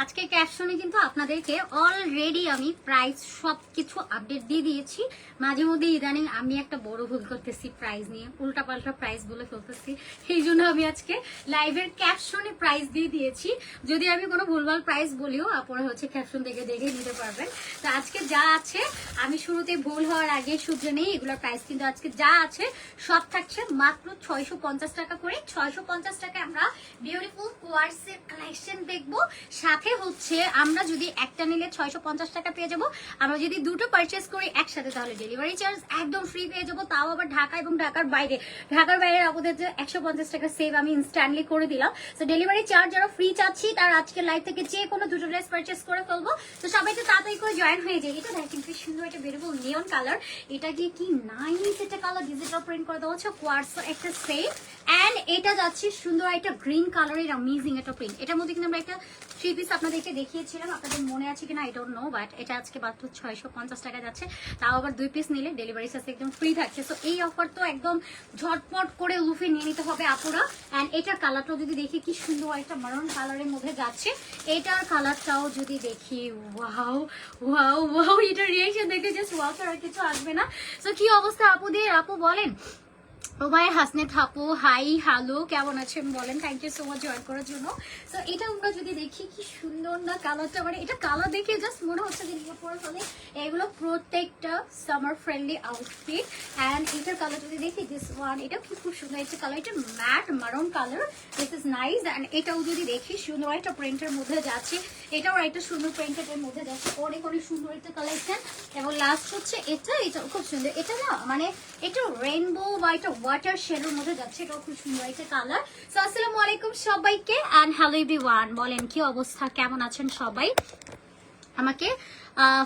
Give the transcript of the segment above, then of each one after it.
আজকে ক্যাপশনে কিন্তু আপনাদেরকে অলরেডি আমি প্রাইস সব কিছু আপডেট দিয়ে দিয়েছি। মাঝে মধ্যে ইদানিং আমি একটা বড় ভুল করতেছি প্রাইস নিয়ে উল্টা পাল্টা প্রাইস বলে ফেলতেছি। সেই জন্য আমি আজকে লাইভের ক্যাপশনে প্রাইস দিয়ে দিয়েছি। যদি আমি কোনো ভুলভাল প্রাইস বলিও, আপনারা হচ্ছে ক্যাপশন দেখে দেখে নিতে পারবেন। তো আজকে যা আছে, আমি শুরুতে ভুল হওয়ার আগে সূত্রে নেই, এগুলোর প্রাইস কিন্তু আজকে যা আছে, সব থাকছে মাত্র ছয়শো পঞ্চাশ টাকা করে। ছয়শো পঞ্চাশ টাকা আমরা বিউটিফুল কোয়ার্সের কালেকশন দেখব। সাথে হচ্ছে আমরা যদি একটা নিলে ছয়শো পঞ্চাশ টাকা পেয়ে যাব। আমরা যদি দুটো পারচেস করি একসাথে, তাহলে ডেলিভারি চার্জ একদম ফ্রি পেয়ে যাব। তাও আবার ঢাকা এবং ঢাকার বাইরে। ঢাকার বাইরে আমাদের যে একশো পঞ্চাশ টাকা সেভ আমি ইনস্ট্যান্টলি করে দিলাম। তো ডেলিভারি চার্জ যারা ফ্রি চাচ্ছি, তার আজকে লাইভ থেকে যে কোনো দুটো ড্রেস পারচেস করে ফেলব। তো সবাই তো তাড়াতাড়ি করে জয়েন হয়ে যায়। এটা দেখেন কি সুন্দর একটা বেরোবো নিয়ন কালার এটা গিয়ে কি নাইস একটা কালার ডিজিটাল প্রিন্ট করে দেওয়া হচ্ছে। কোয়ার্স একটা সেভ অ্যান্ড এটা যাচ্ছে সুন্দর একটা গ্রিন কালারের অ্যামেজিং একটা প্রিন্ট এটার মধ্যে কিন্তু আমরা একটা থ্রি পিস আপনাদেরকে দেখিয়েছিলাম, আপনাদের মনে আছে কিনা আই ডোন্ট নো বাট এটা আজকে মাত্র ছয়শো পঞ্চাশ টাকা যাচ্ছে। তাও আবার দুই পিস নিলে ডেলিভারি চার্জ একদম ফ্রি থাকছে। সো এই অফার তো একদম ঝটপট করে লুফে নিয়ে নিতে হবে আপুরা। অ্যান্ড এটার কালারটাও যদি দেখি, কি সুন্দর একটা মারন কালারের মধ্যে যাচ্ছে। এটার কালারটাও যদি দেখি ওয়াও ওয়াও ওয়াও এটার রিয়েকশন দেখে জাস্ট ওয়াও আর কিছু আসবে না। সো কি অবস্থা আপুদের? আপু বলেন। ও ভাই হাসনে থাপু হাই, হ্যালো, কেমন আছেন বলেন thank you so much join করার জন্য। সো এটা আমরা যদি দেখি, কি সুন্দর না কালারটা মানে এটা কালার দেখে জাস্ট মনে হচ্ছে যে পরে ফেলে এগুলো প্রত্যেকটা সামার ফ্রেন্ডলি আউটফিট অ্যান্ড এটার কালার যদি দেখি দিস ওয়ান এটা কি খুব সুন্দর একটা কালার এটা matte maroon colour this is nice and এটাও যদি দেখি, সুন্দর একটা প্রিন্টের মধ্যে যাচ্ছে, এটাও একটা সুন্দর প্রিন্টের মধ্যে যাচ্ছে, অনেক অনেক সুন্দর একটা কালেকশন এবং লাস্ট হচ্ছে এটা এটা খুব সুন্দর, এটা না মানে একটু রেইনবো বা একটা ওয়াটার শেডের মধ্যে যাচ্ছে, এটাও খুব সুন্দর একটা কালার আসসালামু আলাইকুম বলেন, কি অবস্থা? কেমন আছেন সবাই? আমাকে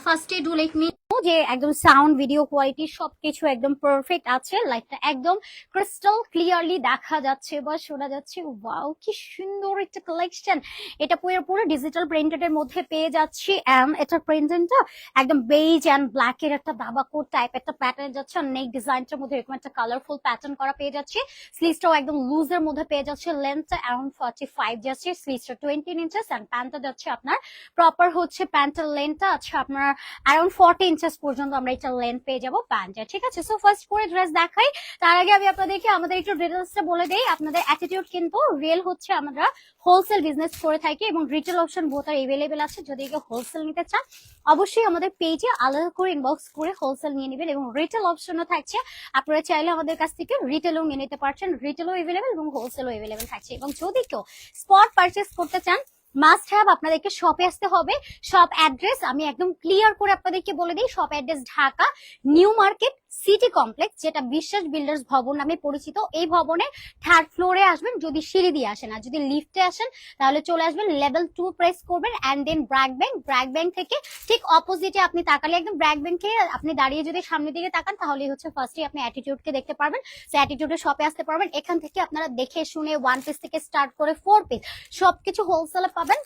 ফার্স্টে ডু লাইক মি যে একদম সাউন্ড ভিডিও কোয়ালিটি সবকিছু একদম পারফেক্ট আছে। লাইটটা একদম ক্রিস্টাল ক্লিয়ারলি দেখা যাচ্ছে বা শোনা যাচ্ছে। ওয়াও কি সুন্দর একটা কালেকশন এটা পুরো পুরো ডিজিটাল প্রিন্টেড এর মধ্যে পেয়ে যাচ্ছি। এন্ড এটার প্রিন্টেনটা একদম বেজ এন্ড ব্ল্যাক এর একটা দাবা কোট টাইপ একটা প্যাটার্ন যাচ্ছে। আর নেক ডিজাইনটার মধ্যে এরকম একটা কালারফুল প্যাটার্ন করা পেয়ে যাচ্ছে। স্লিভসটাও একদম লুজ এর মধ্যে পেয়ে যাচ্ছে। লেন্থটা অ্যারাউন্ড ফর্টি ফাইভ যাচ্ছে। স্লিভসটা টোয়েন্টি ইঞ্চেস এন্ড প্যান্টটা যাচ্ছে আপনার প্রপার হচ্ছে প্যান্টের লেন্থটা আছে আপনার অ্যারাউন্ড ফর্টি ইঞ্চেস পর্যন্ত আমরা এটা লেন্থ পেয়ে যাব প্যান্টে ঠিক আছে? সো ফার্স্ট করে ড্রেস দেখাই। তার আগে আমি আপনাদেরকে, আমাদের একটু ডিটেলসটা বলে দেই। আপনাদের অ্যাটিটিউড কিন্তু রিয়েল হচ্ছে আমরা হোলসেল বিজনেস করে থাকি এবং retail option both are available আছে। যদি কেউ হোলসেল নিতে চান, অবশ্যই আমাদের পেজে আলাদা করে ইনবক্স করে হোলসেল নিয়ে নেবেন এবং রিটেল অপশনও থাকছে। আপনারা চাইলে আমাদের কাছ থেকে রিটেলও নিয়ে নিতে পারছেন। রিটেলও এভেলেবেল এবং হোলসেলও এভেলেবেল থাকছে। এবং যদি কেউ স্পট পারচেস করতে চান মাস্ট হ্যাভ আপনাদেরকে শপে আসতে হবে। শপ অ্যাড্রেস আমি একদম ক্লিয়ার করে আপনাদেরকে বলে দিই। Shop address Dhaka new market city complex, যেটা বিশ্বাস বিল্ডার্স ভবন নামে পরিচিত। এই ভবনে থার্ড ফ্লোরে আসবেন, যদি সিঁড়ি দিয়ে আসেন। আর যদি লিফটে আসেন, তাহলে চলে আসবেন লেভেল টু প্রেস করবেন and then BRAC bank BRAC bank থেকে ঠিক অপোজিটে আপনি তাকালে, একদম ব্র্যাক ব্যাংকে আপনি দাঁড়িয়ে যদি সামনের দিকে তাকান তাহলে হচ্ছে ফার্স্টে আপনি অ্যাটিটিউডকে দেখতে পারবেন। সে অ্যাটিটিউডের শপে আসতে পারবেন। এখান থেকে আপনারা দেখে শুনে ওয়ান পিস থেকে স্টার্ট করে ফোর পিস সবকিছু হোলসেলে পাবেন।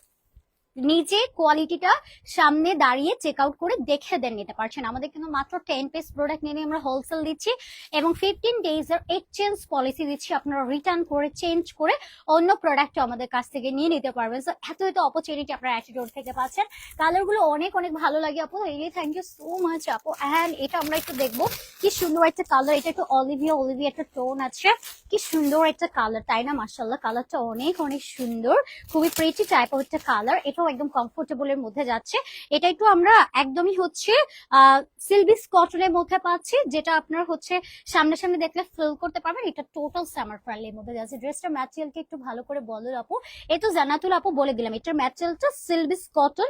নিজে কোয়ালিটিটা সামনে দাঁড়িয়ে চেক আউট করে দেখে দেন নিতে পারছেন। আমাদের কিন্তু মাত্র টেন পিস প্রোডাক্ট নিয়ে আমরা হোলসেল দিচ্ছি এবং ফিফটিন ডেজ এর এক্সচেঞ্জ পলিসি দিচ্ছি। আপনারা রিটার্ন করে চেঞ্জ করে অন্য প্রোডাক্ট আমাদের কাছ থেকে নিয়ে নিতে পারবেন। সো এত এত অপরচুনিটি আপনারা অ্যাটিটিউড থেকে পাচ্ছেন। কালারগুলো অনেক অনেক ভালো লাগে আপু। Really thank you so much আপু। অ্যান্ড এটা আমরা একটু দেখব। কি সুন্দর একটা কালার এটা একটু অলিভিয়া অলিভিয়া একটা টোন আছে। কি সুন্দর একটা কালার তাই না? মার্শাল্লাহ কালারটা অনেক অনেক সুন্দর। খুবই প্রিটি টাইপ অফ একটা কালার এটাও একদম কমফোর্টেবল এর মধ্যে যাচ্ছে। এটা একটু আমরা একদমই হচ্ছে সিলভিস কটনের মধ্যে পাচ্ছি, যেটা আপনার হচ্ছে সামনে সামনে দেখলে ফিল করতে পারবেন। এটা টোটাল সামার ফ্রেন্ডলির মধ্যে যাচ্ছে। ড্রেসটা ম্যাটেরিয়ালকে একটু ভালো করে বলো আপু। এই তো জানাতুল আপু বলে দিলাম এটার ম্যাটেরিয়ালটা সিলভিস কটন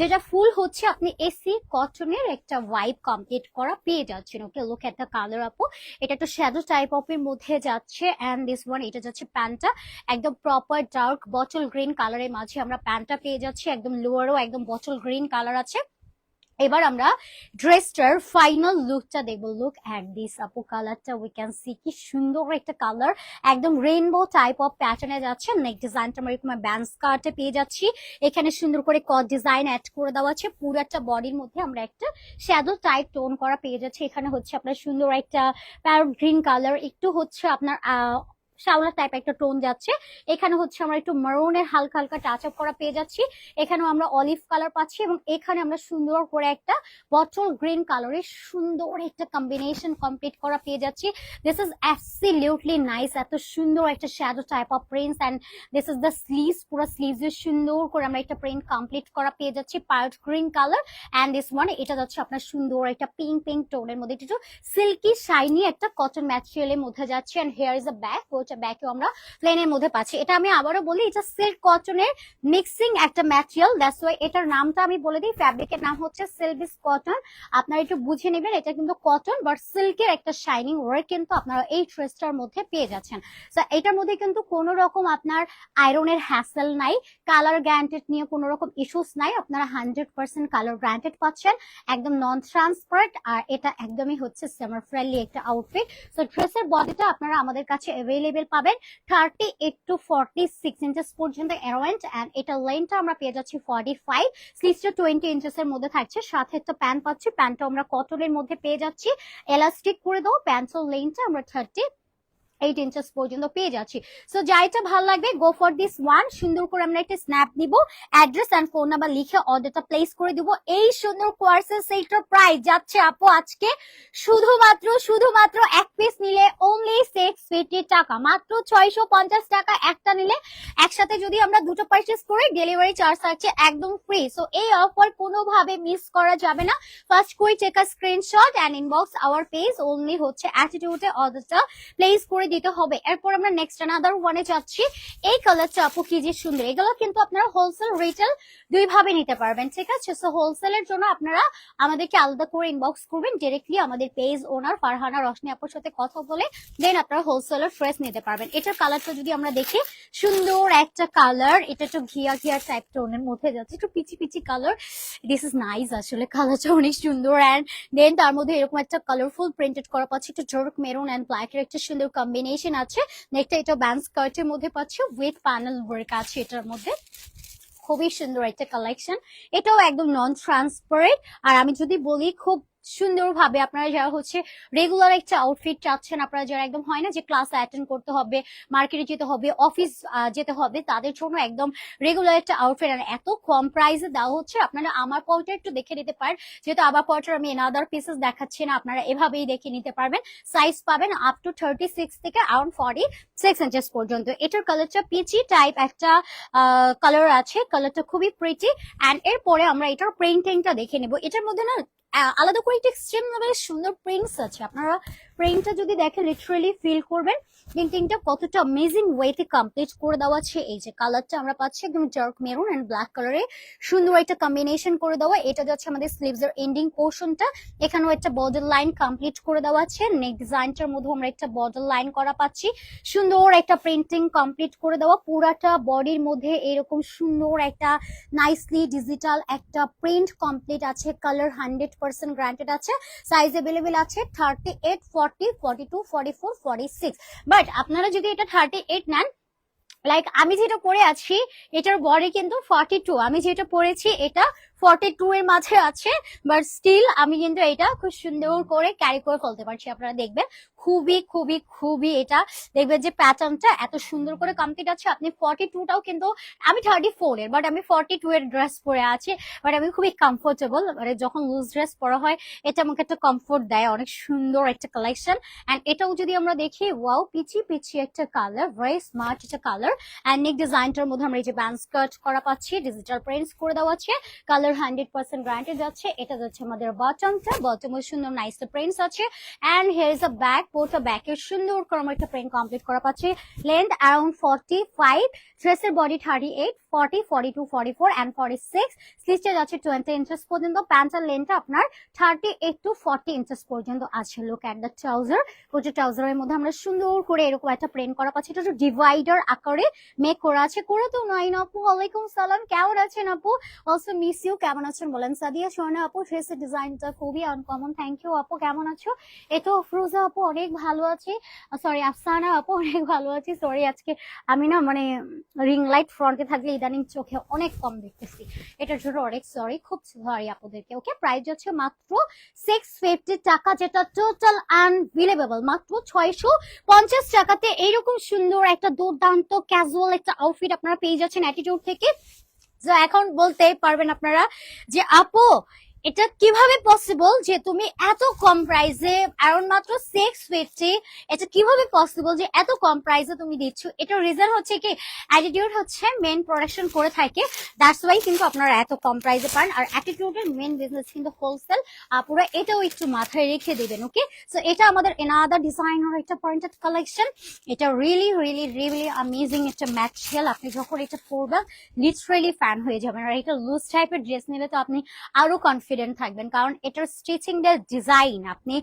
যেটা ফুল হচ্ছে আপনি এসি কটনের একটা ওয়াইপ কমপ্লিট করা পেয়ে যাচ্ছেন। Okay look at the colour আপু। এটা একটা শ্যাডো টাইপ অফ এর মধ্যে যাচ্ছে অ্যান্ড দিস ওয়ান এটা যাচ্ছে প্যান্টটা। একদম প্রপার ডার্ক বটল গ্রিন কালারের মাঝে আমরা প্যান্টটা পেয়ে যাচ্ছি একদম লোয়ারও একদম বটল গ্রিন কালার আছে। এবার আমরা ড্রেসটার ফাইনাল লুকটা দেখব। লুক অ্যাট দিস আপু কালারটা উই ক্যান সি কি সুন্দর একটা কালার একদম রেইনবো টাইপ অফ প্যাটার্নে যাচ্ছে। নেক ডিজাইনটা আমরা এরকম ব্যান্ড স্কার্টে পেয়ে যাচ্ছি। এখানে সুন্দর করে কট ডিজাইন অ্যাড করে দেওয়া আছে। পুরো একটা বডির মধ্যে আমরা একটা শ্যাডো টাইপ টোন করা পেয়ে যাচ্ছি। এখানে হচ্ছে আপনার সুন্দর একটা প্যারট গ্রিন কালার একটু হচ্ছে আপনার আহ, শ্যাওলা টাইপ একটা টোন যাচ্ছে। এখানে হচ্ছে আমরা একটু মারুনের হালকা হালকা টাচ আপ করা পেয়ে যাচ্ছি। এখানেও আমরা অলিভ কালার পাচ্ছি এবং এখানে আমরা সুন্দর করে একটা বটল গ্রিন কালারের সুন্দর একটা কম্বিনেশন কমপ্লিট করা পেয়ে যাচ্ছি। দিস ইজ অ্যাবসলিউটলি নাইস এত সুন্দর একটা shadow type of prints and this is the sleeves পুরো স্লিভস সুন্দর করে আমরা একটা প্রিন্ট কমপ্লিট করা পেয়ে যাচ্ছি part green colour and this one এটা যাচ্ছে আপনার সুন্দর একটা পিঙ্ক পিঙ্ক টোনের মধ্যে। একটু সিল্কি শাইনি একটা কটন ম্যাটেরিয়ালের মধ্যে যাচ্ছে and here is a bag ওটা ব্যাগও আমরা প্লেনের মধ্যে পাচ্ছি। এটা আমি আবারও বলি, এটা সিল্ক কটনের মিক্সিং একটা ম্যাটেরিয়াল দ্যাটস ওয়াই এটার নামটা আমি বলে দিই ফ্যাব্রিকের নাম হচ্ছে সিল্কিস কটন আপনারা একটু বুঝে নেবেন, এটা কিন্তু কটন বাট সিল্কের একটা শাইনিং ওয়ার্ক কিন্তু আপনারা এই ড্রেসটার মধ্যে পেয়ে যাচ্ছেন। এটার মধ্যে কিন্তু কোনো রকম আপনার আয়রনের হ্যাসেল নাই কালার গ্যারান্টেড নিয়ে কোনো রকম ইস্যুস নাই, আপনারা হান্ড্রেড পার্সেন্ট কালার গ্যারান্টেড পাচ্ছেন, একদম নন ট্রান্সপারেন্ট আর এটা একদমই হচ্ছে সামার ফ্রেন্ডলি একটা আউটফিট সো ড্রেসের বডিটা আপনারা আমাদের কাছে অ্যাভেলেবেল পাবেন thirty eight to forty six inches পর্যন্ত অ্যারোয়েন্ট অ্যান্ড এটা লেনটা আমরা পেয়ে যাচ্ছি ফর্টি ফাইভ স্লিভসটা টোয়েন্টি ইঞ্চেস এর মধ্যে থাকছে, সাথে একটা প্যান্ট পাচ্ছি প্যান্টটা আমরা কটনের মধ্যে পেয়ে যাচ্ছি। এলাস্টিক করে দেবো প্যান্টসের লেনটা আমরা থার্টি এইট ইঞ্চেস পর্যন্ত পেয়ে যাচ্ছি। সো যাইটা ভালো লাগবে গো ফর দিস ওয়ান সুন্দর করে আমরা একটা স্ন্যাপ দিব অ্যাড্রেস অ্যান্ড ফোন নাম্বার লিখে অর্ডারটা প্লেস করে দিব। এই সুন্দর কোয়ার্সের সেইটার প্রাইস যাচ্ছে আপু আজকে শুধুমাত্র শুধুমাত্র এক পিস নিলে অনলি সিক্স ফিফটি টাকা। মাত্র ছয়শো পঞ্চাশ টাকা একটা নিলে একসাথে যদি আমরা দুটো পারচেস করি ডেলিভারি চার্জ থাকছে একদম ফ্রি সো এই অফার কোনোভাবে মিস করা যাবে না। First quick check a screenshot and inbox our page only হচ্ছে অ্যাটিটিউডে অর্ডারটা প্লেস করে দিতে হবে। এরপর আমরা নেক্সট আনাদার ওয়ানে যাচ্ছি। এই কালারটা আপু কি যে সুন্দর। এগুলো কিন্তু আপনারা হোলসেল রিটেল দুই ভাবে নিতে পারবেন, ঠিক আছে? সো হোলসেলের জন্য আপনারা আমাদেরকে আলাদা করে ইনবক্স করবেন। ডিরেক্টলি আমাদের পেজ ওনার ফারহানা রশনি আপুর সাথে কথা বলে দেন আপনারা হোলসেলের ফ্রেশ নিতে পারবেন। এটার কালারটা যদি আমরা দেখি, সুন্দর একটা কালার এটা একটু ঘিয়া ঘিয়া টাইপ টোনের মধ্যে যাচ্ছে। একটু peachy peachy colour this is nice আসলে কালারটা অনেক সুন্দর। অ্যান্ড দেন তার মধ্যে এরকম একটা কালারফুল প্রিন্টেড করা পাচ্ছি। একটু ডার্ক মেরুন অ্যান্ড ব্ল্যাকের একটা সুন্দর কম্বিনেশন আছে। নেকটা এটা ব্যান্ড স্কার্টের মধ্যে পাচ্ছ। উইথ প্যানেল ওয়ার্ক আছে এটার মধ্যে। খুবই সুন্দর একটা কালেকশন এটাও একদম নন ট্রান্সপারেন্ট আর আমি যদি বলি, খুব সুন্দরভাবে আপনারা যারা হচ্ছে রেগুলার একটা আউটফিট চাচ্ছেন, আপনারা যারা একদম হয় না যে ক্লাস অ্যাটেন্ড করতে হবে মার্কেটে যেতে হবে অফিস যেতে হবে, তাদের জন্য একদম রেগুলার একটা আউটফিট আর এত কম প্রাইসে দেওয়া হচ্ছে, আপনারা আমার কোয়ার্টার একটু দেখে নিতে পারেন। যেহেতু আবার কোয়ার্টার আমি এনাদার পিসেস দেখাচ্ছি না, আপনারা এভাবেই দেখে নিতে পারবেন। সাইজ পাবেন আপ টু থার্টি সিক্স থেকে অ্যারাউন্ড ফর্টি সিক্স ইঞ্চেস পর্যন্ত। এটার কালারটা পিচি টাইপ একটা কালার আছে। কালারটা খুবই প্রিটি অ্যান্ড এরপরে আমরা এটার প্রিন্টিংটা দেখে নেব। এটার মধ্যে না আলাদা করে একটা এক্সট্রিম লেভেলের সুন্দর প্রিন্টস আছে। আপনারা প্রিন্টটা যদি দেখেন লিটারেলি ফিল করবেন প্রিন্টিংটা কতটা অ্যামেজিং ওয়েতে কমপ্লিট করে দেওয়া আছে। এই যে কালারটা আমরা পাচ্ছি একদম ডার্ক মেরুন এন্ড ব্ল্যাক কালারে সুন্দর একটা কম্বিনেশন করে দেওয়া। এটা যাচ্ছে আমাদের স্লিভস এর এন্ডিং পোর্শনটা এখানেও একটা বর্ডার লাইন কমপ্লিট করে দেওয়া আছে। নেক ডিজাইনটার মধ্যে আমরা একটা বর্ডার লাইন করা পাচ্ছি। সুন্দর একটা প্রিন্টিং কমপ্লিট করে দেওয়া। পুরাটা বডির মধ্যে এরকম সুন্দর একটা নাইসলি ডিজিটাল একটা প্রিন্ট কমপ্লিট আছে। কালার হান্ড্রেড পার্সেন্ট গ্রান্টেড আছে সাইজ অ্যাভেলেবেল আছে thirty eight forty forty two forty four forty six but আপনারা যদি এটা থার্টি এইট নেন লাইক আমি যেটা পরে আছি, এটার বডি কিন্তু ফর্টি টু আমি যেটা পরেছি, এটা ফর্টি টু এর মাঝে আছে বাট স্টিল আমি কিন্তু এটা খুব সুন্দর করে ক্যারি করে ফেলতে পারছি, আপনারা দেখবেন। খুবই খুবই খুবই এটা, দেখবেন যে প্যাটার্নটা এত সুন্দর করে কমপ্লিট আছে। আপনি ফর্টি টুটাও কিন্তু, আমি থার্টি ফোর এর বাট আমি ফর্টি টু এর ড্রেস পরে আছি বাট আমি খুবই কমফোর্টেবল মানে যখন লুজ ড্রেস পরা হয়, এটা আমাকে একটা কমফোর্ট দেয়, অনেক সুন্দর একটা কালেকশন অ্যান্ড এটাও যদি আমরা দেখি ওয়াও পিচি পিচি একটা কালার ভেরি স্মার্ট একটা কালার অ্যান্ড নেক ডিজাইনটার মধ্যে আমরা এই যে ব্যান্ড স্কার্ট করা পাচ্ছি ডিজিটাল প্রিন্টস করে দেওয়া আছে কালার হান্ড্রেড পার্সেন্ট গ্রান্টেড যাচ্ছে। এটা যাচ্ছে আমাদের বটমটা বটমের সুন্দর নাইস প্রিন্টস আছে। And here is a back part ব্যাকের সুন্দর করে একটা প্রিন্ট কমপ্লিট করা পাচ্ছি। লেন্থ অ্যারাউন্ড ফর্টি ফাইভ ড্রেসের body thirty eight forty forty two forty four and forty six স্লিচটা যাচ্ছে টোয়েন্টি ইঞ্চেস পর্যন্ত প্যান্টের লেন্থটা আপনার thirty eight to forty inches পর্যন্ত আছে। লুক অ্যাট দ্য ট্রাউজার প্রচুর ট্রাউজারের মধ্যে আমরা সুন্দর করে এরকম একটা প্রিন্ট করা পাচ্ছি। এটা ডিভাইডার আকারে মেক করা আছে। করে তো নয় আপু, ওয়ালাইকুম সালাম। কেমন আছেন আপু? অলসো মিস ইউ কেমন আছেন বলেন? সাদিয়া সোনা আপু ড্রেসের ডিজাইনটা খুবই আনকমন থ্যাংক ইউ আপু। কেমন আছো? এতো ফ্রুজা আপু অনেক ভালো আছি। সরি আফসানা আপু অনেক ভালো আছি। সরি আজকে আমি না মানে রিং লাইট ফ্রন্টে থাকলে ইদানিং চোখে অনেক কম দেখতেছি। এটার জন্য অনেক সরি খুব সরি আপনাদেরকে ওকে প্রাইস হচ্ছে মাত্র সিক্স ফিফটি টাকা, যেটা টোটাল আনভিলেবল মাত্র ছয়শো পঞ্চাশ টাকাতে। এইরকম সুন্দর একটা দুর্দান্ত ক্যাজুয়াল একটা আউটফিট আপনারা পেয়ে যাচ্ছেন অ্যাটিটিউড থেকে। তো এখন বলতে পারবেন আপনারা যে, আপু এটা কীভাবে পসিবল যে তুমি এত কম প্রাইসে অ্যারাউন্ড মাত্র সিক্স ফিফটি এটা কীভাবে পসিবল যে এত কম প্রাইসে তুমি দিচ্ছ? এটার রিজন হচ্ছে কি? অ্যাটিটিউড হচ্ছে মেন প্রোডাকশন করে থাকে। দ্যাটস ওয়াই কিন্তু আপনারা এত কম প্রাইসে পান। আর অ্যাটিটিউডের মেন বিজনেস কিন্তু হোলসেল পুরো এটাও একটু মাথায় রেখে দেবেন ওকে সো এটা আমাদের এনাদার ডিজাইনার একটা পয়েন্টেড কালেকশন এটা রিয়েলি রিয়েলি রিয়েলি অ্যামেজিং একটা ম্যাটেরিয়াল আপনি যখন এটা পরবেন লিটারেলি ফ্যান হয়ে যাবেন। আর এটা লুজ টাইপের ড্রেস নিলে তো আপনি আরও কনফিডেন্ট থাকবেন। কারণ এটার স্টিচিং এর ডিজাইন আপনি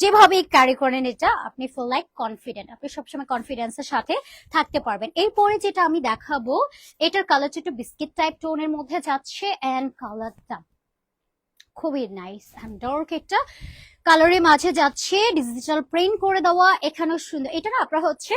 যেভাবে ক্যারি করেন এটা, আপনি ফুল লাইক কনফিডেন্ট আপনি সবসময় কনফিডেন্সের সাথে থাকতে পারবেন। এরপরে যেটা আমি দেখাবো, এটার কালারটা একটু বিস্কিট টাইপ টোনের মধ্যে যাচ্ছে এন্ড কালারটা খুবই নাইস অ্যান্ড ডার্ক একটা কালারের মাঝে যাচ্ছে ডিজিটাল প্রিন্ট করে দেওয়া, এখানেও সুন্দর। এটা না আপনার হচ্ছে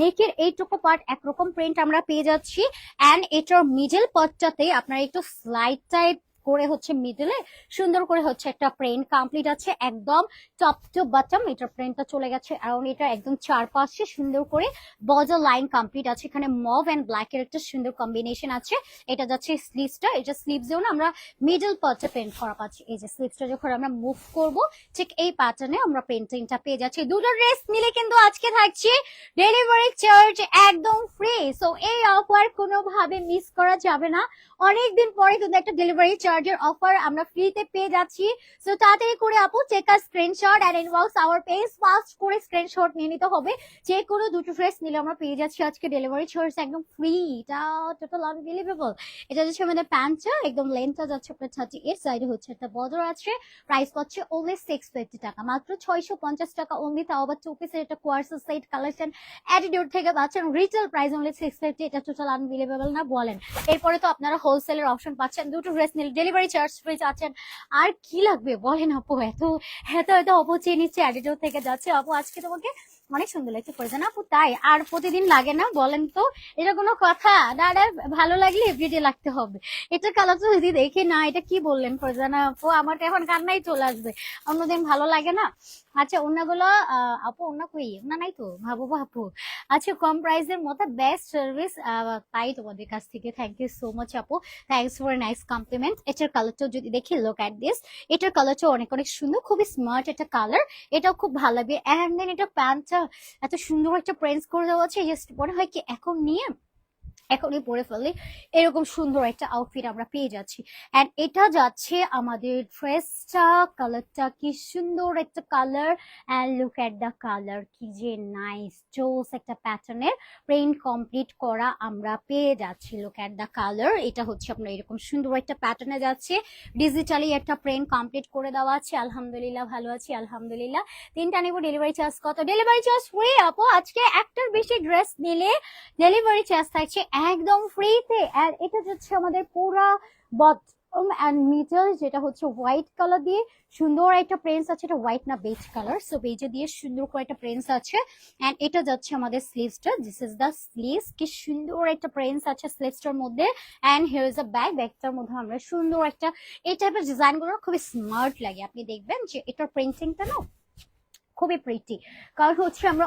নেকের এইটুকু পার্ট একরকম প্রিন্ট আমরা পেয়ে যাচ্ছি। অ্যান্ড এটার মিডল পার্টটাতে আপনার একটু স্লাইড টাইপ করে হচ্ছে মিডলে সুন্দর করে হচ্ছে একটা প্রিন্ট কমপ্লিট আছে, একদম টপ টু বটম এটার প্রিন্টটা চলে গেছে অ্যারাউন্ড এটা একদম চারপাশে সুন্দর করে বজার লাইন কমপ্লিট আছে, এখানে মভ অ্যান্ড ব্ল্যাক এর একটা সুন্দর কম্বিনেশন আছে, এটা যাচ্ছে স্লিভসটা এটা স্লিভসেও না আমরা মিডল পার্টে প্রিন্ট করা পাচ্ছি, এই যে স্লিভসটা যখন আমরা মুভ করব, ঠিক এই প্যাটার্নে আমরা প্রিন্টিংটা পেয়ে যাচ্ছি, দুটো ড্রেস মিলে কিন্তু আজকে থাকছে ডেলিভারি চার্জ একদম ফ্রি সো এই অফার কোনোভাবে মিস করা যাবে না, অনেকদিন পরে কিন্তু একটা ডেলিভারি চার্জের অফার আমরা ফ্রিতে পেয়ে যাচ্ছি। সো তাড়াতাড়ি করে আপু check R screenshot and inbox our page fast করে স্ক্রিনশট নিয়ে নিতে হবে। যে কোনো দুটো ড্রেস নিলে আমরা পেয়ে যাচ্ছি আজকে ডেলিভারি চার্জ একদম ফ্রি এটা টোটাল আনবিলিভেবল এটা যাচ্ছে আমাদের প্যান্টটা একদম লেন্থটা যাচ্ছে আপনার থার্টি এর সাইডে হচ্ছে একটা বদর আছে। প্রাইস পাচ্ছে ওনলি সিক্স ফিফটি টাকা। মাত্র ছয়শো পঞ্চাশ টাকা ওনলি তাও আবার টু পিসের একটা কোয়ার্সের সেট কালেকশন অ্যাটিটিউড থেকে পাচ্ছেন। Retail price only six fifty এটা টোটাল আনবিলিভেবল না, বলেন। এরপরে তো আপনারা হোলসেলের অপশন পাচ্ছেন। দুটো ড্রেস নিলে ডেলিভারি চার্জ ফ্রি আছেন আর কি লাগবে? বলেন আপু, এত এত এত অপু চেয়ে নিচ্ছে অ্যাডিডো থেকে যাচ্ছে। আপু, আজকে তোমাকে অনেক সুন্দর লাগছে পড়েছে না? আপু, তাই। আর প্রতিদিন লাগে না? বলেন তো। এটা কোনো কথা? না ভালো লাগলে এভরিডে লাগতে হবে। এটা কালার তো যদি দেখি না, এটা কি বললেন ফরজানা আপু, আমার এখন কান্নাই চলে আসবে। অন্যদিন ভালো লাগে না? আচ্ছা অন্যগুলো আপু, অন্য কই? না, নাই তো? ভাবো আপু আচ্ছা কম প্রাইসের মতো বেস্ট সার্ভিস পাই তোমাদের কাছ থেকে। থ্যাংক ইউ সো মাচ আপু। থ্যাংকস ফর নাইস কমপ্লিমেন্ট এটার কালারটাও যদি দেখি লুক অ্যাট দিস এটার কালারটাও অনেক অনেক সুন্দর। খুবই স্মার্ট একটা কালার এটাও খুব ভালো লাগবে। অ্যান্ড দেন এটা প্যান্টটা এত সুন্দর একটা প্রেন্স করে দেওয়া আছে জাস্ট মনে হয় কি এখন নিয়ে এখনই পরে ফেললে এরকম সুন্দর একটা আউটফিট আমরা পেয়ে যাচ্ছি। এন্ড এটা যাচ্ছে আমাদের ড্রেসটা কালারটা কি সুন্দর একটা colour and look at the colour কি যে নাইস জোস একটা প্যাটার্নের প্রিন্ট কমপ্লিট করা আমরা পেয়ে যাচ্ছি। লুক এট দ্য কালার এটা হচ্ছে আপনার এরকম সুন্দর একটা প্যাটার্নে যাচ্ছে। ডিজিটালি একটা প্রিন্ট কমপ্লিট করে দেওয়া আছে। আলহামদুলিল্লাহ, ভালো আছি, আলহামদুলিল্লাহ। তিনটা নেব ডেলিভারি চার্জ কত? ডেলিভারি চার্জ ফ্রি আপু। আজকে একটার বেশি ড্রেস নিলে ডেলিভারি চার্জ থাকছে একদম ফ্রিতে আর এটা হচ্ছে আমাদের পুরা বটম অ্যান্ড মিডল যেটা হচ্ছে হোয়াইট কালার দিয়ে। সুন্দর একটা প্রিন্স আছে, এটা হোয়াইট না বেজ কালার সো বেজে দিয়ে সুন্দর করে একটা প্রিন্স আছে। অ্যান্ড এটা যাচ্ছে আমাদের স্লিভসটা দিস ইজ দ্য স্লিভস কি সুন্দর একটা প্রিন্স আছে স্লিভসটার মধ্যে। And here is a bag ব্যাগটার মধ্যে আমরা সুন্দর একটা, এই টাইপের ডিজাইনগুলো খুবই স্মার্ট লাগে। আপনি দেখবেন যে এটার প্রিন্টিংটা না খুবই প্রিটি কারণ হচ্ছে আমরা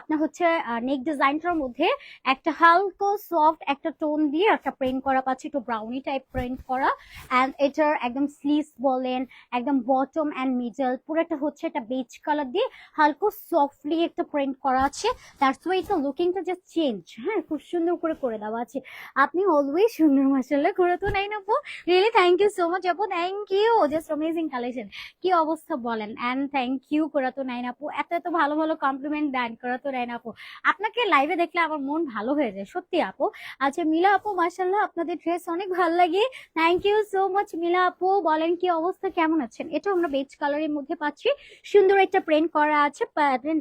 আপনার হচ্ছে নেক ডিজাইনটার মধ্যে একটা হালকা সফট একটা টোন দিয়ে একটা প্রিন্ট করা পাচ্ছি, একটু ব্রাউনি টাইপ প্রিন্ট করা। অ্যান্ড এটার একদম স্লিভস বলেন, একদম বটম অ্যান্ড মিডল পুরোটা হচ্ছে একটা বেজ কালার দিয়ে হালকা সফটলি একটা প্রিন্ট করা আছে। দ্যাটস ওয়াই তো লুকিংটা যে চেঞ্জ হ্যাঁ খুব সুন্দর করে করে দেওয়া আছে। আপনি অলওয়েজ সুন্দর মাসাল্লাহ করে তো নাই না আপু। Really thank you so much আপু। Thank you just amazing collection কি অবস্থা বলেন? অ্যান্ড থ্যাংক ইউ করে তো নাইন আপু, এত এত ভালো ভালো কমপ্লিমেন্ট দেন করা তো নাইন আপু। আপনাকে লাইভে দেখলে আমার মন ভালো হয়ে যায়, সত্যি আপু। আচ্ছা মিলা আপু মাসাল্লাহ আপনাদের ড্রেস অনেক ভালো লাগে। Thank you so much Mila আপু। বলেন কি অবস্থা, কেমন আছেন? এটা আমরা বেজ কালারের মধ্যে পাচ্ছি। সুন্দর একটা প্রিন্ট করা আছে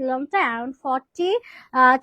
লংটা অ্যারাউন্ড ফর্টি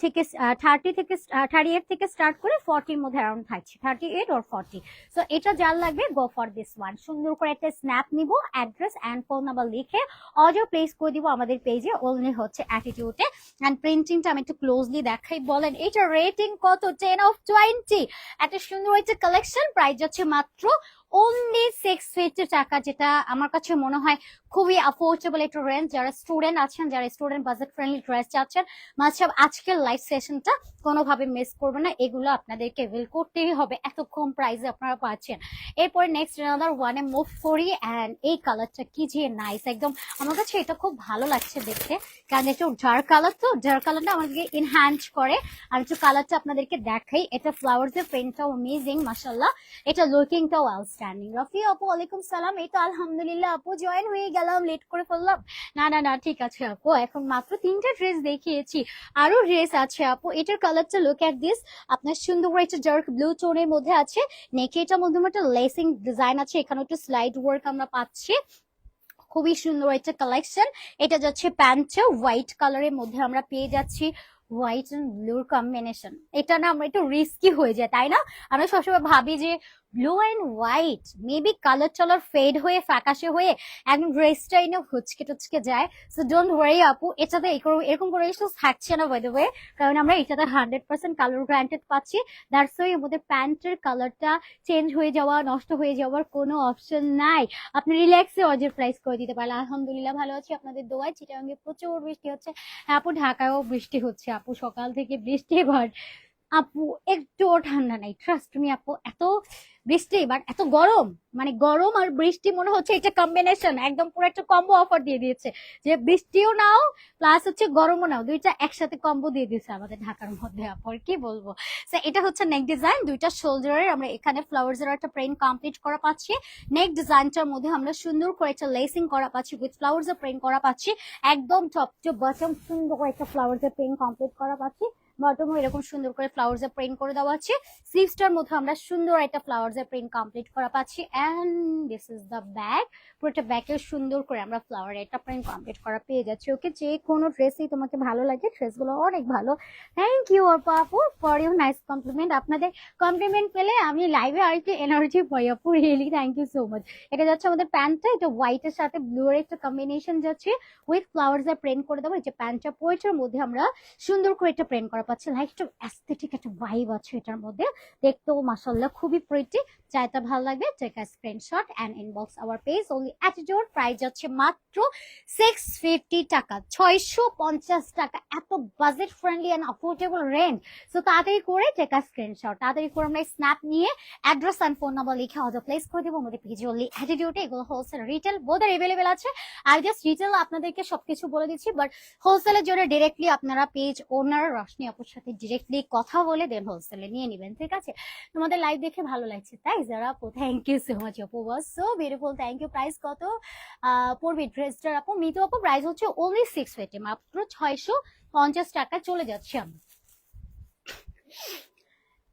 থেকে থার্টি থেকে থার্টি এইট থেকে স্টার্ট করে ফর্টির মধ্যে অ্যারাউন্ড থাকছে thirty eight or forty so এটা যার লাগবে গো ফর দিস ওয়ান সুন্দর করে একটা স্ন্যাপ নিব অ্যাড্রেস অ্যান্ড ফোন নাম্বার লিখে অডিও প্লেস করে দিব আমাদের পেজ এই যে অনলি হচ্ছে অ্যাটিটিউডে অ্যান্ড প্রিন্টিংটা আমি একটু ক্লোজলি দেখাই। বলেন এটা রেটিং কত? টেন অফ টোয়েন্টি একটা সুন্দর হচ্ছে কালেকশন প্রাইস যাচ্ছে মাত্র অনলি সিক্স ফিফটি টাকা, যেটা আমার কাছে মনে হয় খুবই অ্যাফোর্ডেবল একটা রেঞ্জ যারা স্টুডেন্ট আছেন, যারা স্টুডেন্ট বাজেট ফ্রেন্ডলি ড্রেস চাচ্ছেন, মাঝে আজকের লাইভ সেশনটা কোনোভাবে মিস করবে না। এগুলো আপনাদেরকে ওয়েল করতেই হবে। এত কম প্রাইসে আপনারা পাচ্ছেন। এরপরে নেক্সট আনাদার ওয়ানে মুভ করি অ্যান্ড এই কালারটা কি যে নাইস একদম আমার কাছে এটা খুব ভালো লাগছে দেখতে। কারণ একটু ডার্ক কালার তো ডার্ক কালারটা আমাদেরকে এনহ্যান্স করে। আর একটু কালারটা আপনাদেরকে দেখাই। এটা ফ্লাওয়ার্স এর প্রিন্টটাও অ্যামেজিং মাসাল্লাহ এটা লুকিংটাও আউটস্ট্যান্ডিং রফি আপু, ওয়ালাইকুম সালাম। এই তো আলহামদুলিল্লাহ আপু জয়েন হয়ে গেলাম লেট করে ফেললাম। না না না, ঠিক আছে আপু। এখন মাত্র তিনটা ড্রেস দেখিয়েছি। আরও ড্রেস আছে আপু। এটার কালারটা লুক এট দিস আপনার সুন্দর একটা ডার্ক ব্লু টোনের মধ্যে আছে। নেকে এটার মধ্যে একটা লেসিং ডিজাইন আছে। এখানে একটু স্লাইড ওয়ার্ক আমরা পাচ্ছি। খুবই সুন্দর একটা কালেকশন এটা যাচ্ছে প্যান্টটা হোয়াইট কালারের মধ্যে আমরা পেয়ে যাচ্ছি। হোয়াইট এন্ড ব্লুর কম্বিনেশন এটা না, আমরা একটু রিস্কি হয়ে যায়, তাই না? আমরা সবসময় ভাবি যে blue and white maybe colour টালার fade হয়ে ফ্যাকাশে হয়ে একদম ড্রেসটা এনে হুচকে টুচকে যায়। সো ডোন্ট ওয়ারি আপু এটাতে এরকম কোনো ইস্যুস থাকছে না বাই দ্য ওয়ে কারণ আমরা এটাতে হান্ড্রেড পার্সেন্ট কালার গ্রান্টেড পাচ্ছি। দ্যাটস ওয়াই আমাদের প্যান্টের কালারটা চেঞ্জ হয়ে যাওয়া নষ্ট হয়ে যাওয়ার কোনো অপশন নাই। আপনি রিল্যাক্সে অর্ডার প্রাইস করে দিতে পারেন আলহামদুলিল্লাহ ভালো আছি আপনাদের দোয়ায়। চিটাঙ্গে প্রচুর বৃষ্টি হচ্ছে। হ্যাঁ, আপু ঢাকায়ও বৃষ্টি হচ্ছে আপু সকাল থেকে বৃষ্টি এবার আপু একটুও ঠান্ডা নাই ট্রাস্ট মি আপু এত বৃষ্টি বাট এত গরম মানে গরম আর বৃষ্টি মনে হচ্ছে এটা কম্বিনেশন একদম পুরো একটা কম্বো অফার দিয়ে দিয়েছে। যে বৃষ্টিও নাও প্লাস হচ্ছে গরমও নাও দুইটা একসাথে কম্বো দিয়ে দিয়েছে আমাদের ঢাকার মধ্যে আপু আর কি বলব? So, এটা হচ্ছে নেক ডিজাইন দুইটা শোল্ডারের আমরা এখানে ফ্লাওয়ার্স এর একটা প্রিন্ট কমপ্লিট করা পাচ্ছি। নেক ডিজাইনটার মধ্যে আমরা সুন্দর করে একটা লেসিং করা পাচ্ছি উইথ ফ্লাওয়ার্স এর প্রিন্ট করা পাচ্ছি। একদম টপ টু বটম সুন্দর করে একটা ফ্লাওয়ার্স এর প্রিন্ট কমপ্লিট করা পাচ্ছি। বটম এরকম সুন্দর করে ফ্লাওয়ার্স এর প্রিন্ট করে দেওয়া আছে। স্লিভসটার মধ্যে আমরা সুন্দর একটা ফ্লাওয়ার্স এর প্রিন্ট কমপ্লিট করা পাচ্ছি। And this is the bag পুরোটা ব্যাগে সুন্দর করে আমরা ফ্লাওয়ার একটা প্রিন্ট কমপ্লিট করা পেয়ে যাচ্ছি। ওকে যে কোনো ড্রেসই তোমাকে ভালো লাগে ড্রেসগুলো অনেক ভালো। থ্যাংক ইউ আপু আপু ফর ইউ নাইস কমপ্লিমেন্ট আপনাদের কমপ্লিমেন্ট পেলে আমি লাইভে আর কি এনার্জি পাই। আপু really thank you so much এটা যাচ্ছে আমাদের প্যান্টটা, এটা হোয়াইটের সাথে ব্লু এর একটা কম্বিনেশন যাচ্ছে। উইথ ফ্লাওয়ার্স এর প্রিন্ট করে দেবো। এই যে প্যান্টটা পোয়েটার মধ্যে আমরা সুন্দর করে একটা প্রিন্ট করা পাচ্ছি লাইক একটা অ্যাস্থেটিক একটা ভাইব আছে এটার মধ্যে। দেখতেও মাসাল্লাহ খুবই প্রিটি চাইতে ভালো লাগবে take a screenshot and inbox our page only attitude price যাচ্ছে মাত্র সিক্স ফিফটি টাকা। ছয়শো পঞ্চাশ টাকা। এত budget friendly and affordable range so তাড়াতাড়ি করে টেক আ স্ক্রিনশট তাড়াতাড়ি করে আমরা স্ন্যাপ নিয়ে অ্যাড্রেস অ্যান্ড ফোন নাম্বার লিখে অর্ডার প্লেস করে দেবো। আমাদের পেজে অনলি অ্যাটিটিউডে এগুলো হোলসেল রিটেল বোধহয় অ্যাভেলেবেল আছে। আই জাস্ট রিটেল আপনাদেরকে সবকিছু বলে দিচ্ছি বাট হোলসেলের জন্য ডিরেক্টলি আপনারা পেজ ওনার রশনি আপুর সাথে ডিরেক্টলি কথা বলে দেন হোলসেলে নিয়ে নেবেন, ঠিক আছে? তোমাদের লাইভ দেখে ভালো লাগছে, তাই যারা আপু? থ্যাংক ইউ সো মাচ আপু was so beautiful thank you price কত? পড়বে ড্রেসটার আপু, মিতু আপু প্রাইস হচ্ছে ওনলি সিক্স ফিফটি মাত্র ছয়শো পঞ্চাশ টাকা চলে যাচ্ছে আমি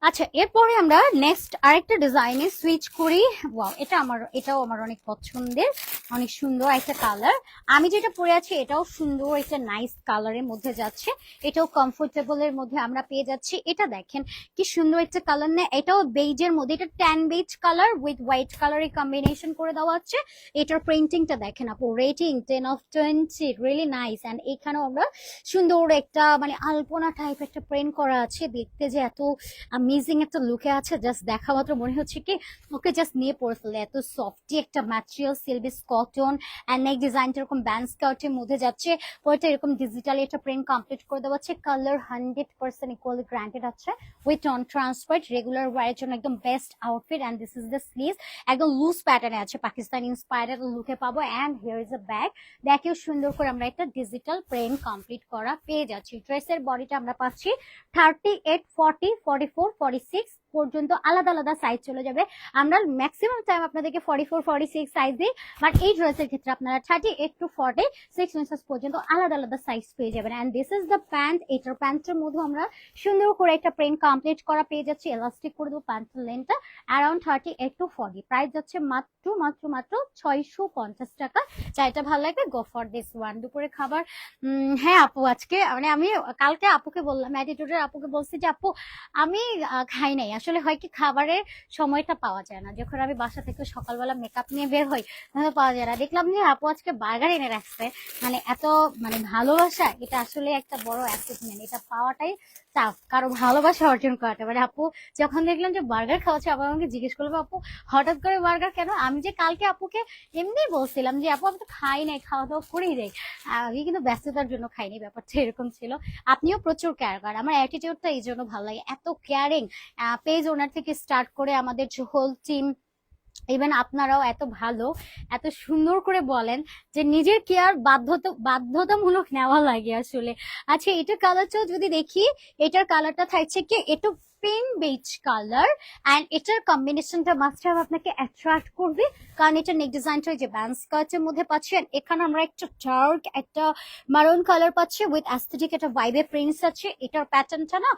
আচ্ছা এরপরে আমরা নেক্সট আরেকটা ডিজাইনে সুইচ করি। ওয়াও এটা আমার, এটাও আমার অনেক পছন্দের, অনেক সুন্দর একটা কালার আমি যেটা পরে আছি, এটাও সুন্দর একটা নাইস কালারের মধ্যে যাচ্ছে। এটাও কমফোর্টেবল এর মধ্যে আমরা পেয়ে যাচ্ছি। এটা দেখেন, কি সুন্দর একটা কালার না এটাও বেজের মধ্যে, এটা tan beige colour with white কালারের কম্বিনেশন করে দেওয়া হচ্ছে এটার প্রিন্টিংটা দেখেন আপু rating ten of twenty really nice and এখানেও আমরা সুন্দর একটা মানে আলপনা টাইপ একটা প্রিন্ট করা আছে। দেখতে যে এত অ্যামেজিং একটা লুকে আছে জাস্ট দেখা মাত্র মনে হচ্ছে কি, ওকে জাস্ট নিয়ে পড়ে ফেলে এত সফটি একটা ম্যাটেরিয়াল সিলভিস কটন অ্যান্ড নেক ডিজাইনটা এরকম ব্যান্ড স্কার্টের মধ্যে যাচ্ছে। পরে এরকম ডিজিটালি একটা প্রিন্ট কমপ্লিট করে দেওয়া হচ্ছে। Colour hundred percent equally granted আছে। উইথ অন ট্রান্সপার্ট রেগুলার ওয়ারের জন্য একদম best outfit and this is the sleeve একদম লুজ প্যাটার্নে আছে পাকিস্তানি ইন্সপায়ার্ড লুকে পাবো। And here is a bag ব্যাগেও সুন্দর করে আমরা একটা ডিজিটাল প্রিন্ট কমপ্লিট করা পেয়ে যাচ্ছি। ড্রেসের বডিটা আমরা পাচ্ছি thirty eight forty forty four forty six পর্যন্ত আলাদা আলাদা সাইজ চলে যাবে। আমরা ম্যাক্সিমাম টাইম আপনাদেরকে forty four forty six size দিই। বাট এই ড্রেসের ক্ষেত্রে আপনারা thirty eight to forty six inches পর্যন্ত আলাদা আলাদা সাইজ পেয়ে যাবেন। And this is the pant এটার প্যান্টের মধ্যে আমরা সুন্দর করে একটা প্রিন্ট কমপ্লিট করা পেয়ে যাচ্ছি। এলাস্টিক করে দেবো প্যান্টের লেন্থটা around thirty eight to forty price যাচ্ছে মাত্র মাত্র মাত্র ছয়শো পঞ্চাশ টাকা। এটা ভালো লাগবে গো ফর দিস ওয়ান দুপুরে খাবার হ্যাঁ আপু, আজকে মানে আমি, কালকে আপুকে বললাম অ্যাটিটিউডের আপুকে বলছি যে, আপু, আমি খাই নাই। আসলে হয় কি খাবারের সময়টা পাওয়া যায় না। যখন আমি বাসা থেকে সকালবেলা মেকআপ নিয়ে বের হই, তখন পাওয়া যায় না। দেখলাম যে আপু আজকে বার্গার এনে রাখছে। মানে এত মানে ভালোবাসা, এটা আসলে একটা বড় অ্যাচিভমেন্ট এটা পাওয়াটাই টাফ কারও ভালোবাসা অর্জন করাটা। মানে আপু, যখন দেখলাম যে বার্গার খাওয়াচ্ছে, আবার আমাকে জিজ্ঞেস করল আপু হঠাৎ করে বার্গার কেন? আমি যে কালকে আপুকে এমনি বলছিলাম যে, আপু, আমি তো খাই নাই, খাওয়া দাওয়া করেই দেয় আমি কিন্তু ব্যস্ততার জন্য খাইনি, ব্যাপারটা এরকম ছিল। আপনিও প্রচুর কেয়ার করেন আমার অ্যাটিটিউডটা এই জন্য ভালো লাগে। এত কেয়ারিং পেজ ওনার থেকে স্টার্ট করে আমাদের হোল টিম ইভেন আপনারাও এত ভালো, এত সুন্দর করে বলেন যে নিজের কেয়ার বাধ্যতা, বাধ্যতামূলক নেওয়া লাগে আসলে। আচ্ছা এটার কালারটাও যদি দেখি, এটার কালারটা থাকছে কি একটু পিঙ্ক বেজ কালার অ্যান্ড এটার কম্বিনেশনটা মাস্ট হ্যাভ আপনাকে অ্যাট্রাক্ট করবে। কারণ এটা নেক ডিজাইনটা যে ব্যান্ড স্কার্টের মধ্যে পাচ্ছেন। এখানে আমরা একটা ডার্ক একটা মারুন কালার পাচ্ছি উইথ অ্যাস্থেটিক একটা ভাইবে প্রিন্টস আছে। এটার প্যাটার্নটা না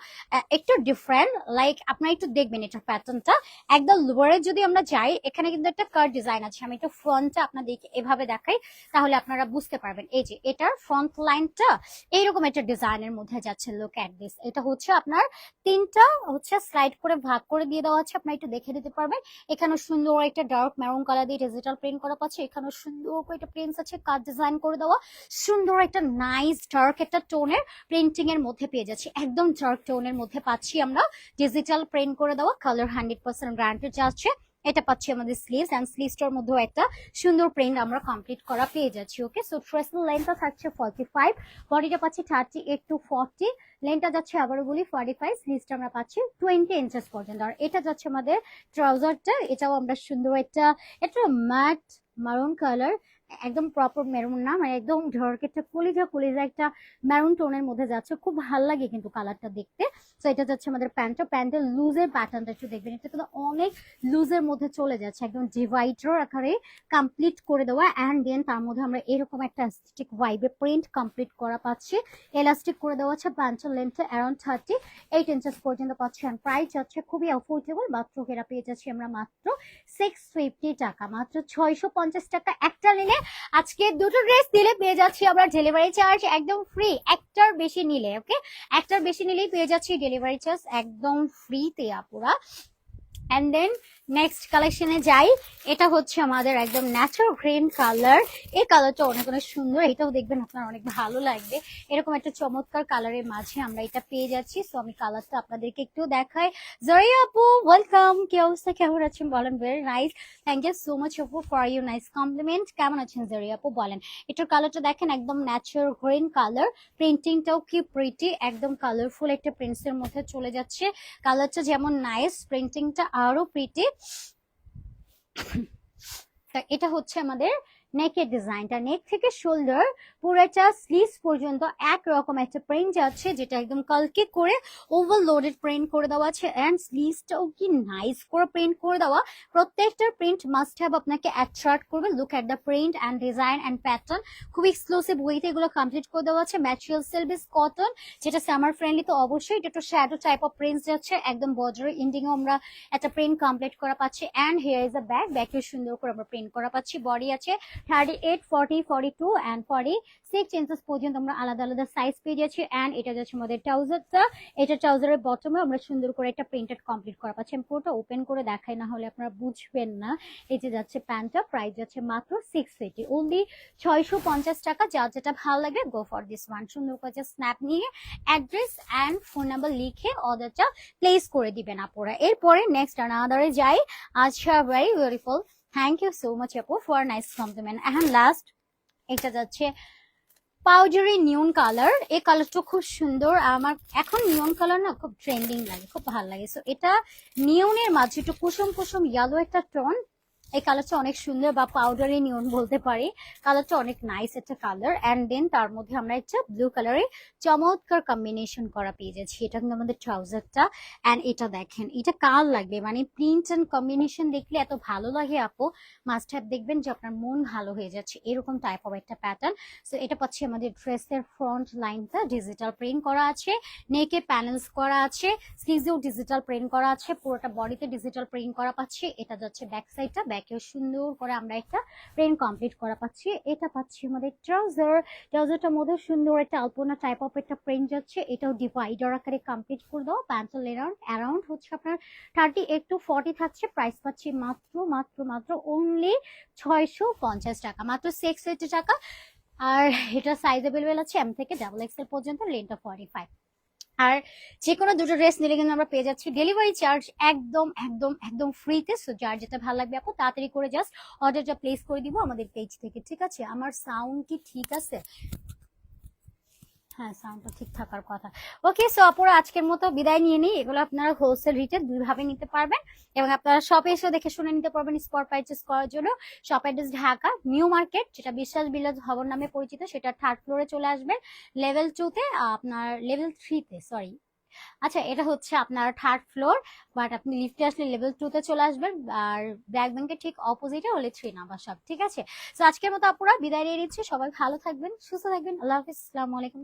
একটু ডিফারেন্ট লাইক আপনারা একটু দেখবেন এটার প্যাটার্নটা একদম লোয়ারে যদি আমরা যাই, এখানে কিন্তু একটা কার ডিজাইন আছে। আমি একটু ফ্রন্টটা আপনাদেরকে এভাবে দেখাই, তাহলে আপনারা বুঝতে পারবেন। এই যে, এটার ফ্রন্ট লাইনটা এইরকম একটা ডিজাইনের মধ্যে যাচ্ছে। লুক অ্যাট দিস এটা হচ্ছে আপনার তিনটা হচ্ছে স্লাইড করে ভাগ করে দিয়ে দেওয়া আছে, আপনারা একটু দেখে দিতে পারবেন। এখানে সুন্দর একটা ডার্ক মেরুন কালার দিয়ে ডিজিটাল প্রিন্ট করা পাচ্ছে। এখানে সুন্দর করে একটা প্রিন্টস আছে কাজ ডিজাইন করে দেওয়া। সুন্দর একটা নাইস ডার্ক একটা টোনের প্রিন্টিং এর মধ্যে পেয়ে যাচ্ছি। একদম ডার্ক টোনের মধ্যে পাচ্ছি আমরা। ডিজিটাল প্রিন্ট করে দেওয়া কালার হান্ড্রেড পার্সেন্ট গ্যারান্টি যাচ্ছে। এটা পাচ্ছি আমাদের স্লিভস অ্যান্ড স্লিভসটার মধ্যেও একটা সুন্দর প্রিন্ট আমরা কমপ্লিট করা পেয়ে যাচ্ছি ওকে সো ট্রেসেল লেন্থটা থাকছে ফর্টি ফাইভ বডিটা পাচ্ছি থার্টি এইট টু ফর্টি লেন্থটা যাচ্ছে আবারও বলি ফর্টি ফাইভ স্লিভসটা আমরা পাচ্ছি টোয়েন্টি ইঞ্চেস পর্যন্ত। আর এটা যাচ্ছে আমাদের ট্রাউজারটা এটাও আমরা সুন্দর একটা এটা ম্যাট মারুন কালার একদম প্রপার মেরুন না মানে একদম একটা কলিজা কলিজা একটা মেরুন টোনের মধ্যে যাচ্ছে। খুব ভালো লাগে কিন্তু কালারটা দেখতে। তো এটা যাচ্ছে আমাদের প্যান্টটা। প্যান্টের লুজের প্যাটার্নটা একটু দেখবেন। এটা কিন্তু অনেক লুজের মধ্যে চলে যাচ্ছে। একদম ডিভাইডার আকারে কমপ্লিট করে দেওয়া। অ্যান্ড দেন তার মধ্যে আমরা এরকম একটা অ্যাস্থেটিক ভাইবে প্রিন্ট কমপ্লিট করা পাচ্ছি। এলাস্টিক করে দেওয়া আছে। প্যান্টের লেন্থটা অ্যারাউন্ড থার্টি এইট ইঞ্চেস পর্যন্ত পাচ্ছি। অ্যান্ড প্রাইস যাচ্ছে খুবই অ্যাফোর্ডেবল মাত্র এরা পেয়ে যাচ্ছি আমরা মাত্র সিক্স ফিফটি টাকা। মাত্র ছয়শো পঞ্চাশ টাকা। একটা নিলে আজকে দুটো ড্রেস দিলে পেয়ে যাচ্ছি আমরা ডেলিভারি চার্জ একদম ফ্রি একটার বেশি নিলে ওকে একটার বেশি নিলেই পেয়ে যাচ্ছি ডেলিভারি চার্জ একদম ফ্রিতে আপুরা। অ্যান্ড দেন নেক্সট কালেকশনে যাই, এটা হচ্ছে আমাদের একদম ন্যাচারাল গ্রিন কালার এই কালারটা অনেক অনেক সুন্দর, এটাও দেখবেন আপনার অনেক ভালো লাগবে। এরকম একটা চমৎকার কালারের মাঝে আমরা এটা পেয়ে যাচ্ছি সো আমি কালারটা আপনাদেরকে একটু দেখাই। জরিয়া আপু ওয়েলকাম কি অবস্থা? কেমন আছেন? বলেন very nice thank you so much আপু ফর ইউ নাইস কমপ্লিমেন্ট কেমন আছেন জরিয়া আপু? বলেন। এটার কালারটা দেখেন, একদম ন্যাচারাল গ্রিন কালার প্রিন্টিংটাও কি প্রিটি একদম কালারফুল একটা প্রিন্টসের মধ্যে চলে যাচ্ছে। কালারটা যেমন নাইস প্রিন্টিংটা আরও প্রিটি এটা হচ্ছে আমাদের নেকের ডিজাইনটা নেক থেকে শোল্ডার পুরোটা স্লিভস পর্যন্ত একরকম একটা প্রিন্ট যাচ্ছে, যেটা একদম কালকে করে ওভারলোডেড প্রিন্ট করে দেওয়া আছে। অ্যান্ড স্লিভসটাও কি নাইস করে প্রিন্ট করে দেওয়া। প্রত্যেকটা প্রিন্ট মাস্ট হ্যাভ আপনাকে অ্যাট্রাক্ট করবে। Look at the print and design and pattern খুব এক্সক্লুসিভ ওয়েতে এগুলো কমপ্লিট করে দেওয়া আছে। ম্যাটেরিয়াল সেলবিস কটন যেটা সামার ফ্রেন্ডলি তো অবশ্যই। এটা একটু শ্যাডো টাইপ অফ প্রিন্ট যাচ্ছে। একদম বর্ডার ইন্ডিংও আমরা একটা প্রিন্ট কমপ্লিট করা পাচ্ছি। And here is a bag ব্যাগকে সুন্দর করে আমরা প্রিন্ট করা পাচ্ছি। বডি আছে thirty eight forty forty two and forty six inches পর্যন্ত আমরা আলাদা আলাদা সাইজ পেয়ে যাচ্ছি অ্যান্ড এটা যাচ্ছে আমাদের ট্রাউজারটা এটা ট্রাউজারের বটমে আমরা সুন্দর করে একটা প্রিন্টেড কমপ্লিট করা পাচ্ছি। আমি পুরোটা ওপেন করে দেখাই, না হলে আপনারা বুঝবেন না। এই যে যাচ্ছে প্যান্টটা প্রাইস যাচ্ছে মাত্র সিক্স ফিফটি অনলি ছয়শো পঞ্চাশ টাকা। যার যেটা ভালো লাগবে গো ফর দিস ওয়ান সুন্দর করে স্ন্যাপ নিয়ে অ্যাড্রেস অ্যান্ড ফোন নাম্বার লিখে অর্ডারটা প্লেস করে দিবেন আপনারা এরপরে নেক্সট আনাদারে যাই। আচ্ছা very beautiful thank you so much আপু for nice compliment and last এটা যাচ্ছে পাউডারি নিউন কালার এই কালারটা খুব সুন্দর। আমার এখন নিউন কালার না খুব ট্রেন্ডিং লাগে, খুব ভালো লাগে। সো এটা নিউনের মাঝে একটু কুসুম কুসুম ইয়েলো একটা টোন এই কালারটা অনেক সুন্দর বা পাউডারি নিয়ন বলতে পারি। কালারটা অনেক নাইস একটা কালার অ্যান্ড দেন তার মধ্যে আমরা একটা ব্লু কালারের চমৎকার কম্বিনেশন করা পেয়ে যাচ্ছি। এটা কিন্তু আমাদের ট্রাউজারটা অ্যান্ড এটা দেখেন, এটা কার লাগবে? মানে প্রিন্ট অ্যান্ড কম্বিনেশন দেখলে এত ভালো লাগে আপু। মাস্ট হ্যাভ দেখবেন যে আপনার মন ভালো হয়ে যাচ্ছে। এরকম টাইপ অফ একটা প্যাটার্ন সো এটা পাচ্ছি আমাদের ড্রেসের ফ্রন্ট লাইনটা ডিজিটাল প্রিন্ট করা আছে নেকে প্যানেলস করা আছে স্লিভেও ডিজিটাল প্রিন্ট করা আছে। পুরোটা বডিতে ডিজিটাল প্রিন্ট করা পাচ্ছি। এটা যাচ্ছে ব্যাক সাইডটা ব্যাকেও সুন্দর করে আমরা একটা প্রিন্ট কমপ্লিট করা পাচ্ছি। এটা পাচ্ছি আমাদের ট্রাউজার। ট্রাউজারটার মধ্যে সুন্দর একটা আলপনা টাইপ অফ একটা প্রিন্ট যাচ্ছে। এটাও ডিভাইডার আকারে কমপ্লিট করে দাও। প্যান্সেল অ্যারাউন্ড অ্যারাউন্ড হচ্ছে আপনার থার্টি এইট টু ফর্টি থাকছে। প্রাইস পাচ্ছি মাত্র মাত্র মাত্র অনলি ছয়শো পঞ্চাশ টাকা। মাত্র সিক্স এইটি টাকা। আর এটা সাইজ অ্যাভেলেবেল আছে এম থেকে ডাবল এক্সেল পর্যন্ত লেন্থটা ফর্টি ফাইভ আর যে কোনো দুটো ড্রেস নিলে কিন্তু আমরা পেয়ে যাচ্ছি ডেলিভারি চার্জ একদম একদম একদম ফ্রিতে সো যার যেটা ভালো লাগবে আপু, তাড়াতাড়ি করে জাস্ট অর্ডারটা প্লেস করে দিব আমাদের পেজ থেকে, ঠিক আছে? আমার সাউন্ড কি ঠিক আছে? হ্যাঁ সাউন্ডটা ঠিক থাকার কথা। ওকে সো আপুরা, আজকের মতো বিদায় নিয়ে নিই। এগুলো আপনারা হোলসেল রিটেল দুইভাবে নিতে পারবেন এবং আপনারা শপে এসে দেখে শুনে নিতে পারবেন স্পট পারচেস করার জন্য। Shop address Dhaka New Market যেটা বিশ্বাস বিল্লাস ভবন নামে পরিচিত, সেটা থার্ড ফ্লোরে চলে আসবেন। লেভেল টুতে আপনার লেভেল থ্রিতে সরি আচ্ছা এটা হচ্ছে আপনার থার্ড ফ্লোর বাট আপনি লিফটে আসলে লেভেল টুতে চলে আসবেন। আর ব্র্যাক ব্যাংকের ঠিক অপোজিটে হলে থ্রি নাম্বার সব ঠিক আছে? তো আজকের মতো আপুরা, বিদায় নিয়ে নিচ্ছি। সবাই ভালো থাকবেন, সুস্থ থাকবেন। আল্লাহ হাফিজ। আসসালামু আলাইকুম।